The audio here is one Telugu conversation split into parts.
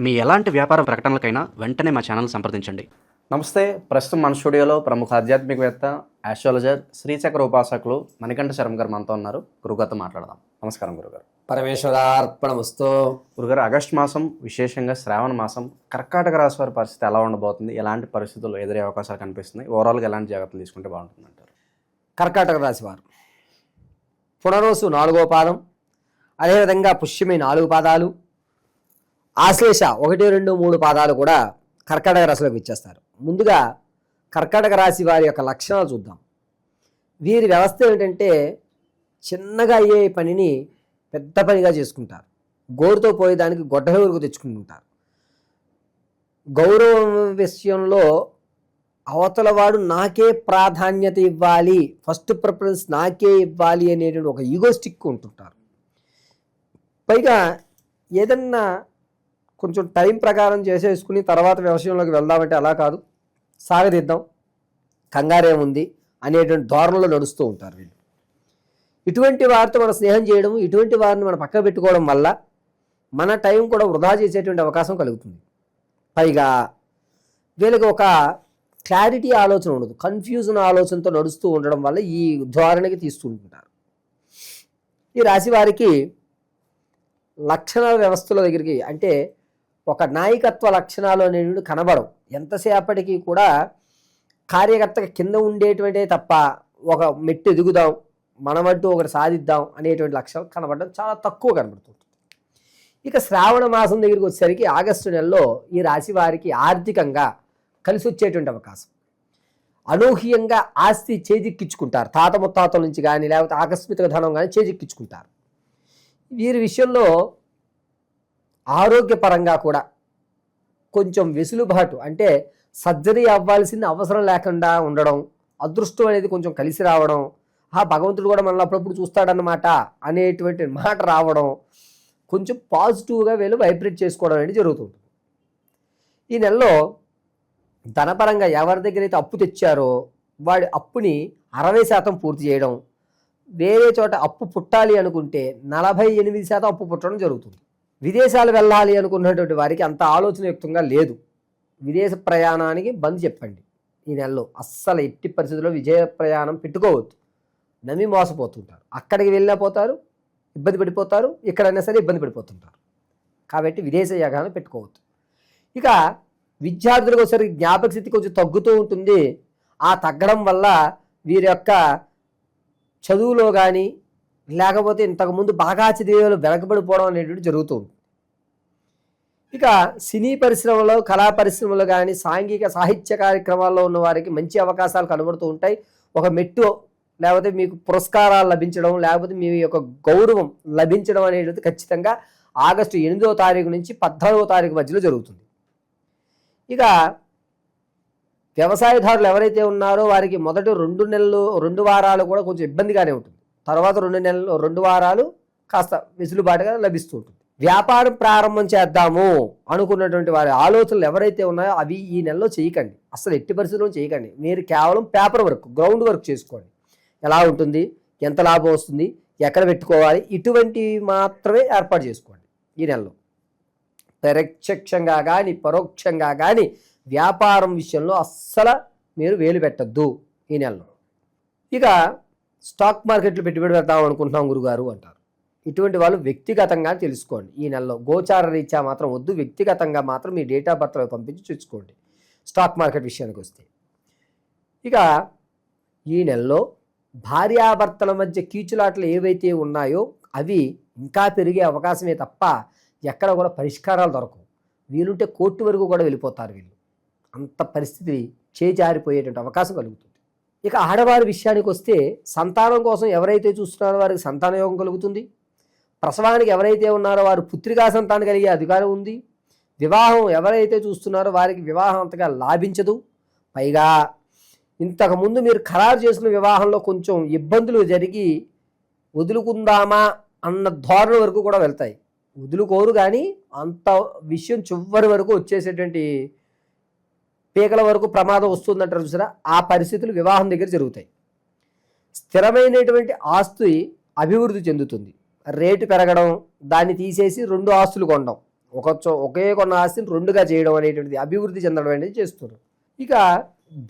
మీ ఎలాంటి వ్యాపార ప్రకటనలకైనా వెంటనే మా ఛానల్ సంప్రదించండి. నమస్తే ప్రస్తుతం మన స్టూడియోలో ప్రముఖ ఆధ్యాత్మికవేత్త ఆస్ట్రాలజర్ శ్రీచక్ర ఉపాసకులు మణికంఠ శర్మ గారు మనతో ఉన్నారు. గురుగారితో మాట్లాడదాం. నమస్కారం గురుగారు. పరమేశ్వరార్పణమస్తు. గురుగారు ఆగస్టు మాసం విశేషంగా శ్రావణ మాసం కర్కాటక రాశి వారి పరిస్థితి ఎలా ఉండబోతుంది? ఎలాంటి పరిస్థితులు ఎదురే అవకాశాలు కనిపిస్తున్నాయి? ఓవరాల్గా ఎలాంటి జాగ్రత్తలు తీసుకుంటే బాగుంటుంది అంటారు? కర్కాటక రాశి వారు. పునరోసు నాలుగో పాదం అదేవిధంగా పుష్యమి నాలుగు పాదాలు ఆశ్లేష ఒకటి రెండు మూడు పాదాలు కూడా కర్కాటక రాశిలోకి ఇచ్చేస్తారు ముందుగా కర్కాటక రాశి వారి యొక్క లక్షణాలు చూద్దాం. వీరి వ్యవస్థ ఏంటంటే చిన్నగా అయ్యే పనిని పెద్ద పనిగా చేసుకుంటారు. గోరుతో పోయేదానికి గొడ్డల వరకు తెచ్చుకుంటుంటారు. గౌరవం విషయంలో అవతల వాడు నాకే ప్రాధాన్యత ఇవ్వాలి ఫస్ట్ ప్రిఫరెన్స్ నాకే ఇవ్వాలి అనేటువంటి ఒక ఈగోస్టిక్ ఉంటుంటారు. పైగా ఏదన్నా కొంచెం టైం ప్రకారం చేసేసుకుని తర్వాత వ్యవసాయంలోకి వెళ్దామంటే అలా కాదు. సాగదిద్దాం. కంగారేముంది అనేటువంటి ధోరణిలో నడుస్తూ ఉంటారు వీళ్ళు. ఇటువంటి వారితో మనం స్నేహం చేయడం ఇటువంటి వారిని మనం పక్క పెట్టుకోవడం వల్ల మన టైం కూడా వృధా చేసేటువంటి అవకాశం కలుగుతుంది. పైగా వీళ్ళకి ఒక క్లారిటీ ఆలోచన ఉండదు. కన్ఫ్యూజన్ ఆలోచనతో నడుస్తూ ఉండడం వల్ల ఈ ధోరణికి తీసుకుంటుంటారు ఉంటారు. ఈ రాశి వారికి లక్షణాల వ్యవస్థల దగ్గరికి అంటే ఒక నాయకత్వ లక్షణాలు అనేవి కనబడవు. ఎంతసేపటికి కూడా కార్యకర్తగా కింద ఉండేటువంటే తప్ప ఒక మెట్టు ఎదుగుదాం మనమంటూ ఒకటి సాధిద్దాం అనేటువంటి లక్ష్యం కనబడడం చాలా తక్కువ కనబడుతుంది ఇక శ్రావణ మాసం దగ్గరికి వచ్చేసరికి ఆగస్టు నెలలో ఈ రాశి వారికి ఆర్థికంగా కలిసి వచ్చేటువంటి అవకాశం. అనూహ్యంగా ఆస్తి చేజిక్కించుకుంటారు. తాత ముత్తాతల నుంచి కానీ లేకపోతే ఆకస్మిక ధనం కానీ చేజిక్కించుకుంటారు. వీరి విషయంలో ఆరోగ్యపరంగా కూడా కొంచెం వెసులుబాటు అంటే సర్జరీ అవ్వాల్సిన అవసరం లేకుండా ఉండడం అదృష్టం అనేది కొంచెం కలిసి రావడం ఆ భగవంతుడు కూడా మనల్ని అప్పుడప్పుడు చూస్తాడనమాట అనేటువంటి మాట రావడం కొంచెం పాజిటివ్గా వీళ్ళు వైబ్రేట్ చేసుకోవడం అనేది జరుగుతుంది. ఈ నెలలో ధనపరంగా ఎవరి దగ్గర అయితే అప్పు తెచ్చారో వాడి అప్పుని అరవై శాతం పూర్తి చేయడం వేరే చోట అప్పు పుట్టాలి అనుకుంటే నలభై ఎనిమిది శాతం అప్పు పుట్టడం జరుగుతుంది. విదేశాలు వెళ్ళాలి అనుకున్నటువంటి వారికి అంత ఆలోచనయుక్తంగా లేదు. విదేశ ప్రయాణానికి బంద్ చెప్పండి. ఈ నెలలో అస్సలు ఎట్టి పరిస్థితుల్లో విజయ ప్రయాణం పెట్టుకోవద్దు. నమ్మి మోసపోతుంటారు. అక్కడికి వెళ్ళినా పోతారు ఇబ్బంది పడిపోతారు ఎక్కడైనా సరే ఇబ్బంది పడిపోతుంటారు. కాబట్టి విదేశ యాగాన్ని పెట్టుకోవద్దు. ఇక విద్యార్థులకు ఒకసారి జ్ఞాపక స్థితి కొంచెం తగ్గుతూ ఉంటుంది. ఆ తగ్గడం వల్ల వీరి యొక్క చదువులో కానీ లేకపోతే ఇంతకుముందు బాగా చదివేవాళ్ళు వెనకబడిపోవడం అనేటువంటి జరుగుతుంది. ఇక సినీ పరిశ్రమలో కళా పరిశ్రమలో కానీ సాంఘిక సాహిత్య కార్యక్రమాల్లో ఉన్న వారికి మంచి అవకాశాలు కనబడుతూ ఉంటాయి. ఒక మెట్టు లేకపోతే మీకు పురస్కారాలు లభించడం లేకపోతే మీ యొక్క గౌరవం లభించడం అనేది ఖచ్చితంగా ఆగస్టు ఎనిమిదవ తారీఖు నుంచి పద్నాలుగో తారీఖు మధ్యలో జరుగుతుంది. ఇక వ్యవసాయదారులు ఎవరైతే ఉన్నారో వారికి మొదటి రెండు నెలలు రెండు వారాలు కూడా కొంచెం ఇబ్బందిగానే ఉంటుంది. తర్వాత రెండు నెలలు రెండు వారాలు కాస్త వెసులుబాటుగా లభిస్తూ ఉంటుంది. వ్యాపారం ప్రారంభం చేద్దాము అనుకున్నటువంటి వారి ఆలోచనలు ఎవరైతే ఉన్నాయో అవి ఈ నెలలో చేయకండి. అసలు ఎట్టి పరిస్థితుల్లో చేయకండి. మీరు కేవలం పేపర్ వర్క్ గ్రౌండ్ వర్క్ చేసుకోండి. ఎలా ఉంటుంది? ఎంత లాభం వస్తుంది? ఎక్కడ పెట్టుకోవాలి? ఇటువంటివి మాత్రమే ఏర్పాటు చేసుకోండి ఈ నెలలో. ప్రత్యక్షంగా కానీ పరోక్షంగా కానీ వ్యాపారం విషయంలో అస్సలు మీరు వేలు పెట్టద్దు ఈ నెలలో. ఇక స్టాక్ మార్కెట్లో పెట్టుబడి పెడదాం అనుకుంటున్నాం గురుగారు అంటారు. ఇటువంటి వాళ్ళు వ్యక్తిగతంగా తెలుసుకోండి. ఈ నెలలో గోచార రీత్యా మాత్రం వద్దు వ్యక్తిగతంగా మాత్రం మీ డేట్ ఆఫ్ బర్త్లో పంపించి చూసుకోండి. స్టాక్ మార్కెట్ విషయానికి వస్తే. ఇక ఈ నెలలో భార్యాభర్తల మధ్య కీచులాటలు ఏవైతే ఉన్నాయో అవి ఇంకా పెరిగే అవకాశమే తప్ప ఎక్కడ కూడా పరిష్కారాలు దొరకవు. వీలుంటే కోర్టు వరకు కూడా వెళ్ళిపోతారు వీళ్ళు. అంత పరిస్థితి చేజారిపోయేటువంటి అవకాశం కలుగుతుంది. ఇక ఆడవారి విషయానికి వస్తే సంతానం కోసం ఎవరైతే చూస్తున్నారో వారికి సంతాన యోగం కలుగుతుంది. ప్రసవానికి ఎవరైతే ఉన్నారో వారు పుత్రికా సంతానం కలిగే అధికారం ఉంది. వివాహం ఎవరైతే చూస్తున్నారో వారికి వివాహం అంతగా లాభించదు. పైగా ఇంతకుముందు మీరు ఖరారు చేసిన వివాహంలో కొంచెం ఇబ్బందులు జరిగి వదులుకుందామా అన్న ధోరణి వరకు కూడా వెళ్తాయి. వదులుకోరు కానీ అంత విషయం చివరి వరకు వచ్చేసేటువంటి పీకల వరకు ప్రమాదం వస్తుందంటారు చూసారా? ఆ పరిస్థితులు వివాహం దగ్గర జరుగుతాయి. స్థిరమైనటువంటి ఆస్తి అభివృద్ధి చెందుతుంది. రేటు పెరగడం దాన్ని తీసేసి రెండు ఆస్తులు కొనడం ఒక చో- ఒకే కొన్న ఆస్తిని రెండుగా చేయడం అనేటువంటిది అభివృద్ధి చెందడం అనేది చేస్తున్నారు. ఇక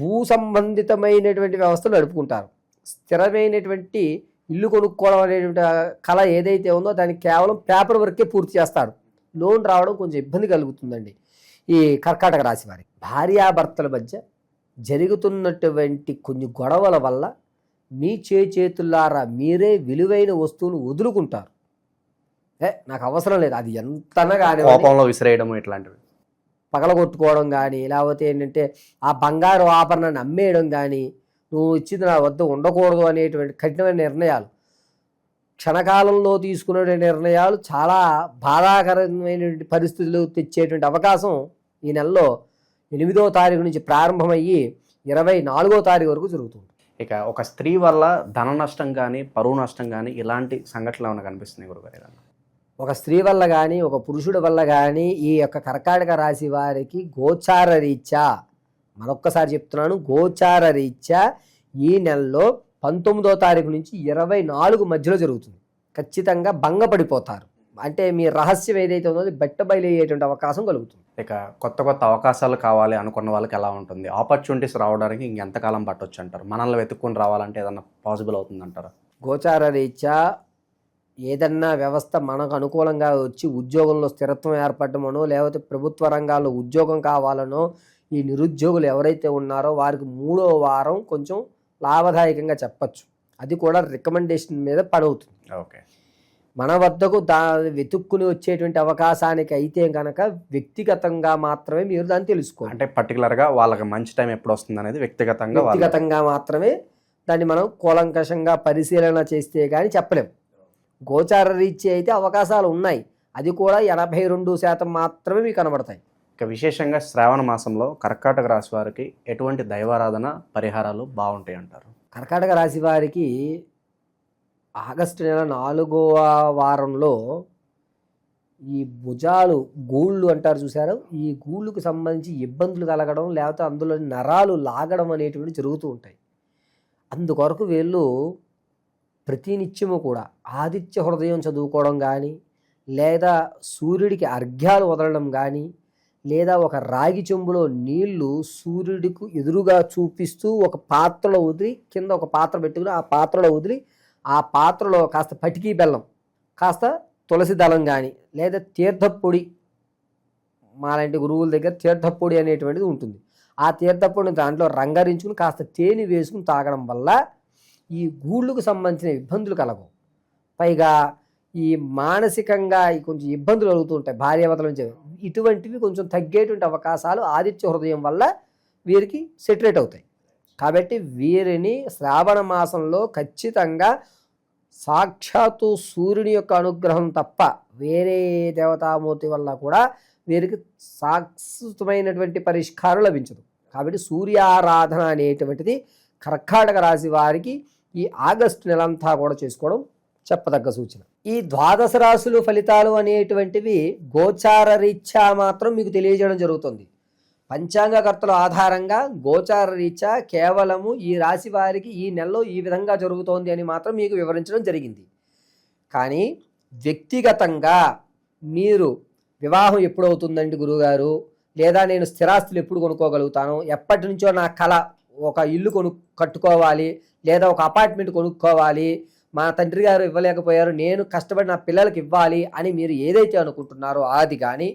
భూ సంబంధితమైనటువంటి వ్యవస్థలు నడుపుకుంటారు. స్థిరమైనటువంటి ఇల్లు కొనుక్కోవడం అనేటువంటి కళ ఏదైతే ఉందో దానికి కేవలం పేపర్ వర్కే పూర్తి చేస్తారు. లోన్ రావడం కొంచెం ఇబ్బంది కలుగుతుందండి. ఈ కర్కాటక రాశి వారికి. భార్యాభర్తల మధ్య జరుగుతున్నటువంటి కొన్ని గొడవల వల్ల మీ చే చేతులారా మీరే విలువైన వస్తువులు వదులుకుంటారు. ఏ నాకు అవసరం లేదు. అది ఎంతనా కానీ కోపంలో విసిరేయడం ఇట్లాంటివి. పగలగొట్టుకోవడం కానీ లేకపోతే ఏంటంటే ఆ బంగారు ఆభరణాన్ని అమ్మేయడం కానీ నువ్వు ఇచ్చింది నా వద్ద ఉండకూడదు అనేటువంటి కఠినమైన నిర్ణయాలు. క్షణకాలంలో తీసుకునే నిర్ణయాలు చాలా బాధాకరమైనటువంటి పరిస్థితులు తెచ్చేటువంటి అవకాశం ఈ నెలలో ఎనిమిదో తారీఖు నుంచి ప్రారంభమయ్యి ఇరవై నాలుగో తారీఖు వరకు జరుగుతుంది. ఇక ఒక స్త్రీ వల్ల ధన నష్టం కానీ పరువు నష్టం కానీ ఇలాంటి సంఘటనలు ఏమైనా కనిపిస్తున్నాయి గురుగారు? ఒక స్త్రీ వల్ల కానీ ఒక పురుషుడి వల్ల కానీ ఈ యొక్క కర్కాటక రాశి వారికి గోచార రీత్యా మరొక్కసారి చెప్తున్నాను గోచార రీత్యా ఈ నెలలో పంతొమ్మిదో తారీఖు నుంచి ఇరవై నాలుగు మధ్యలో జరుగుతుంది. ఖచ్చితంగా భంగపడిపోతారు. అంటే మీ రహస్యం ఏదైతే ఉందో అది బెట్ట బయలయ్యేటువంటి అవకాశం కలుగుతుంది. ఇక కొత్త కొత్త అవకాశాలు కావాలి అనుకున్న వాళ్ళకి ఎలా ఉంటుంది? ఆపర్చునిటీస్ రావడానికి ఇంకెంతకాలం పట్టొచ్చు అంటారు? మనల్ని వెతుక్కుని రావాలంటే ఏదన్నా పాసిబుల్ అవుతుంది అంటారా? గోచార రీత్యా ఏదన్నా వ్యవస్థ మనకు అనుకూలంగా వచ్చి ఉద్యోగంలో స్థిరత్వం ఏర్పడమనో లేకపోతే ప్రభుత్వ రంగాల్లో ఉద్యోగం కావాలనో ఈ నిరుద్యోగులు ఎవరైతే ఉన్నారో వారికి మూడో వారం కొంచెం లాభదాయకంగా చెప్పచ్చు. అది కూడా రికమెండేషన్ మీద పడవుతుంది. ఓకే. మన వద్దకు దా వెతుక్కుని వచ్చేటువంటి అవకాశానికి అయితే కనుక వ్యక్తిగతంగా మాత్రమే మీరు దాన్ని తెలుసుకోవాలి అంటే పర్టికులర్గా వాళ్ళకి మంచి టైం ఎప్పుడు వస్తుంది అనేది వ్యక్తిగతంగా వ్యక్తిగతంగా మాత్రమే దాన్ని మనం కూలంకషంగా పరిశీలన చేస్తే కానీ చెప్పలేం. గోచార రీత్యా అయితే అవకాశాలు ఉన్నాయి. అది కూడా ఎనభై రెండు శాతం మాత్రమే మీకు కనబడతాయి. ఇక విశేషంగా శ్రావణ మాసంలో కర్కాటక రాశి వారికి ఎటువంటి దైవారాధన పరిహారాలు బాగుంటాయి అంటారు? కర్కాటక రాశి వారికి ఆగస్టు నెల నాలుగవ వారంలో ఈ భుజాలు గూళ్ళు అంటారు చూసారు ఈ గూళ్ళకు సంబంధించి ఇబ్బందులు కలగడం లేకపోతే అందులో నరాలు లాగడం అనేటువంటి జరుగుతూ ఉంటాయి. అందుకొరకు వీళ్ళు ప్రతినిత్యము కూడా ఆదిత్య హృదయం చదువుకోవడం కానీ లేదా సూర్యుడికి అర్ఘ్యాలు వదలడం కానీ లేదా ఒక రాగి చెంబులో నీళ్ళు సూర్యుడికి ఎదురుగా చూపిస్తూ ఒక పాత్రలో వదిలి కింద ఒక పాత్ర పెట్టుకుని ఆ పాత్రలో వదిలి ఆ పాత్రలో కాస్త పటికీ బెల్లం కాస్త తులసి దళం కానీ లేదా తీర్థపొడి మాలాంటి గురువుల దగ్గర తీర్థపొడి అనేటువంటిది ఉంటుంది. ఆ తీర్థపొడిని దాంట్లో రంగరించుకుని కాస్త తేనె వేసుకుని తాగడం వల్ల ఈ గూళ్ళకు సంబంధించిన ఇబ్బందులు కలగవు. పైగా ఈ మానసికంగా కొంచెం ఇబ్బందులు కలుగుతుంటాయి భార్యావతల నుంచి. ఇటువంటివి కొంచెం తగ్గేటువంటి అవకాశాలు ఆదిత్య హృదయం వల్ల వీరికి సెటరేట్ అవుతాయి. కాబట్టి వీరిని శ్రావణ మాసంలో ఖచ్చితంగా సాక్షాత్తు సూర్యుని యొక్క అనుగ్రహం తప్ప వేరే దేవతామూర్తి వల్ల కూడా వీరికి శాశ్వతమైనటువంటి పరిష్కారం లభించదు. కాబట్టి సూర్యారాధన అనేటువంటిది కర్కాటక రాశి వారికి ఈ ఆగస్టు నెలంతా కూడా చేసుకోవడం చెప్పదగ్గ సూచన. ఈ ద్వాదశ రాశులు ఫలితాలు అనేటువంటివి గోచార రీత్యా మాత్రం మీకు తెలియజేయడం జరుగుతుంది. పంచాంగకర్తల ఆధారంగా గోచార రీత్యా కేవలము ఈ రాశి వారికి ఈ నెలలో ఈ విధంగా జరుగుతోంది అని మాత్రం మీకు వివరించడం జరిగింది. కానీ వ్యక్తిగతంగా మీరు వివాహం ఎప్పుడవుతుందండి గురువుగారు? లేదా నేను స్థిరాస్తులు ఎప్పుడు కొనుక్కోగలుగుతాను? ఎప్పటి నుంచో నా కళ ఒక ఇల్లు కొను కట్టుకోవాలి లేదా ఒక అపార్ట్మెంట్ కొనుక్కోవాలి. మా తండ్రి గారు ఇవ్వలేకపోయారు నేను కష్టపడి నా పిల్లలకి ఇవ్వాలి అని మీరు ఏదైతే అనుకుంటున్నారో అది కానీ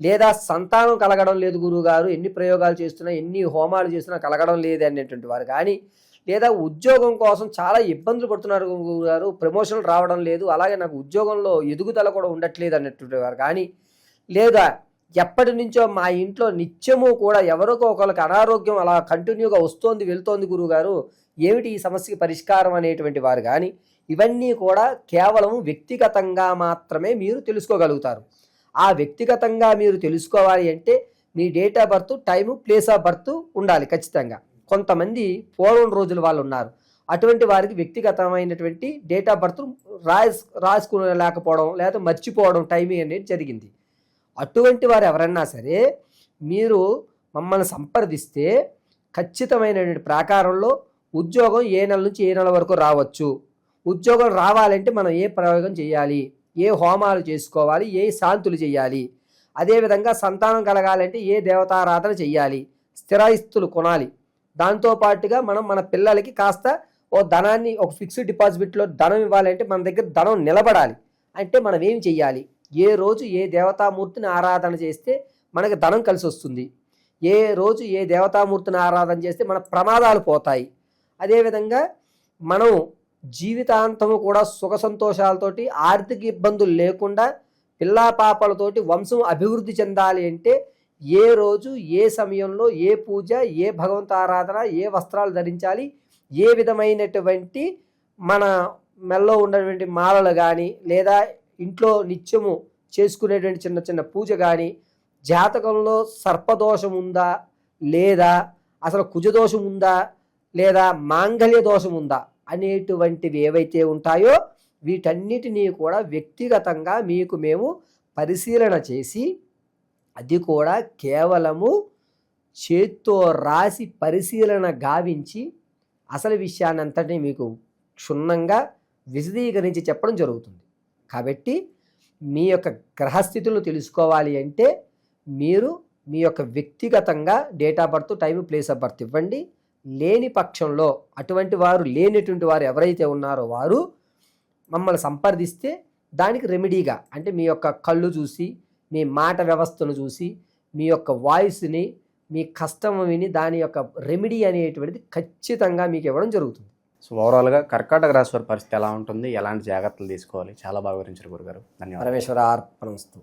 లేదా సంతానం కలగడం లేదు గురువుగారు ఎన్ని ప్రయోగాలు చేస్తున్నా ఎన్ని హోమాలు చేస్తున్నా కలగడం లేదు అనేటువంటి వారు. కానీ లేదా ఉద్యోగం కోసం చాలా ఇబ్బందులు పడుతున్నారు గారు ప్రమోషన్లు రావడం లేదు అలాగే నాకు ఉద్యోగంలో ఎదుగుదల కూడా ఉండట్లేదు అన్నటువంటి వారు. కానీ లేదా ఎప్పటి నుంచో మా ఇంట్లో నిత్యము కూడా ఎవరికో ఒకరికి అనారోగ్యం అలా కంటిన్యూగా వస్తోంది వెళ్తోంది గురువుగారు ఏమిటి ఈ సమస్యకి పరిష్కారం అనేటువంటి వారు. కానీ ఇవన్నీ కూడా కేవలం వ్యక్తిగతంగా మాత్రమే మీరు తెలుసుకోగలుగుతారు. ఆ వ్యక్తిగతంగా మీరు తెలుసుకోవాలి అంటే మీ date of birth time place of birth ఉండాలి ఖచ్చితంగా. కొంతమంది పూర్వం రోజుల వాళ్ళు ఉన్నారు. అటువంటి వారికి వ్యక్తిగతమైనటువంటి డేట్ ఆఫ్ బర్త్ రాస్ రాసుకునేలేకపోవడం లేదా మర్చిపోవడం టైమింగ్ అనేది జరిగింది. అటువంటి వారు ఎవరన్నా సరే మీరు మమ్మల్ని సంప్రదిస్తే ఖచ్చితమైనటువంటి ప్రాకారంలో ఉద్యోగం ఏ నెల నుంచి ఏ నెల వరకు రావచ్చు. ఉద్యోగం రావాలంటే మనం ఏ ప్రయోగం చేయాలి? ఏ హోమాలు చేసుకోవాలి ఏ శాంతులు చేయాలి అదేవిధంగా సంతానం కలగాలంటే ఏ దేవతారాధన చెయ్యాలి స్థిరాయిస్తులు కొనాలి. దాంతోపాటుగా మనం మన పిల్లలకి కాస్త ఓ ధనాన్ని ఒక ఫిక్స్డ్ డిపాజిట్లో ధనం ఇవ్వాలంటే మన దగ్గర ధనం నిలబడాలి. అంటే మనం ఏం చెయ్యాలి? ఏ రోజు ఏ దేవతామూర్తిని ఆరాధన చేస్తే మనకి ధనం కలిసి వస్తుంది. ఏ రోజు ఏ దేవతామూర్తిని ఆరాధన చేస్తే మన ప్రమాదాలు పోతాయి. అదేవిధంగా మనం జీవితాంతము కూడా సుఖ సంతోషాలతోటి ఆర్థిక ఇబ్బందులు లేకుండా పిల్లా పాపలతోటి వంశం అభివృద్ధి చెందాలి అంటే ఏ రోజు ఏ సమయంలో ఏ పూజ ఏ భగవంత ఆరాధన ఏ వస్త్రాలు ధరించాలి ఏ విధమైనటువంటి మన మెల్లో ఉన్నటువంటి మాలలు కానీ లేదా ఇంట్లో నిత్యము చేసుకునేటువంటి చిన్న చిన్న పూజ కానీ జాతకంలో సర్పదోషం ఉందా లేదా అసలు కుజదోషం ఉందా లేదా మాంగళ్య దోషం ఉందా? అనేటువంటివి ఏవైతే ఉంటాయో వీటన్నిటినీ కూడా వ్యక్తిగతంగా మీకు మేము పరిశీలన చేసి అది కూడా కేవలము చేత్తో రాసి పరిశీలన గావించి అసలు విషయాన్ని మీకు క్షుణ్ణంగా విశదీకరించి చెప్పడం జరుగుతుంది. కాబట్టి మీ యొక్క గ్రహస్థితులు తెలుసుకోవాలి అంటే మీరు మీ యొక్క వ్యక్తిగతంగా date of birth time place of birth ఇవ్వండి. లేని పక్షంలో అటువంటి వారు లేనటువంటి వారు ఎవరైతే ఉన్నారో వారు మమ్మల్ని సంప్రదిస్తే దానికి రెమెడీగా అంటే మీ యొక్క కళ్ళు చూసి మీ మాట వ్యవస్థను చూసి మీ యొక్క వాయిస్ని మీ కష్టం విని దాని యొక్క రెమెడీ అనేటువంటిది ఖచ్చితంగా మీకు ఇవ్వడం జరుగుతుంది. సో ఓవరాల్గా కర్కాటక రాశి వారి పరిస్థితి ఎలా ఉంటుంది? ఎలాంటి జాగ్రత్తలు తీసుకోవాలి? చాలా బాగా వివరించారు గురుగారు. ధన్యవాదాలు. పరమేశ్వర అర్పణస్తు